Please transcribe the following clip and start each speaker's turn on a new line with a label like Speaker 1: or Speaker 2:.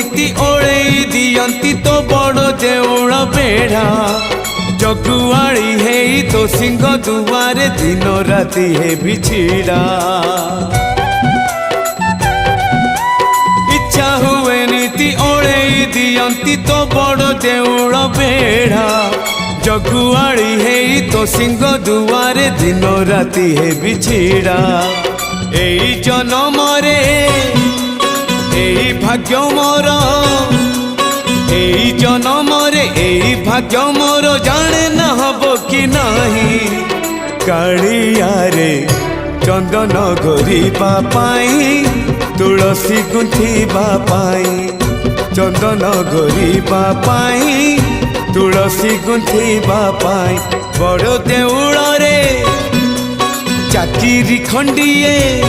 Speaker 1: ଏମିତି ଓଳେଇ ଦିଅନ୍ତି ତୋ ବଡ଼ ଜେଉଳ ବେଢ଼ା ଜଗୁଆଳି ହେଇ ତୋ ସିଂହ ଦୁଆରେ ଦିନ ରାତି ହେବି ଛିଡ଼ା ଇଚ୍ଛା ହୁଏ ନୀତି ଓଳେଇ ଦିଅନ୍ତି ତୋ ବଡ଼ ଜେଉଳ ବେଢ଼ା ଜଗୁଆଳି ହେଇ তো ଦୁଆରେ ଦିନ ରାତି রাতি হেবি ଏଇ ଜନମରେ জনমরে ভাগ্য মোর এই জনমরে এই ভাগ্য মোর জানে না হব কি নাহি কালিয়ারে চন্দন ঘুরিবা পাই তুলসী গুঁথিবা পাই চন্দন ঘুরিবা পাই তুলসী গুঁথিবা পাই বড় দেউଳରେ চাকিরি ଖଣ୍ଡିଏ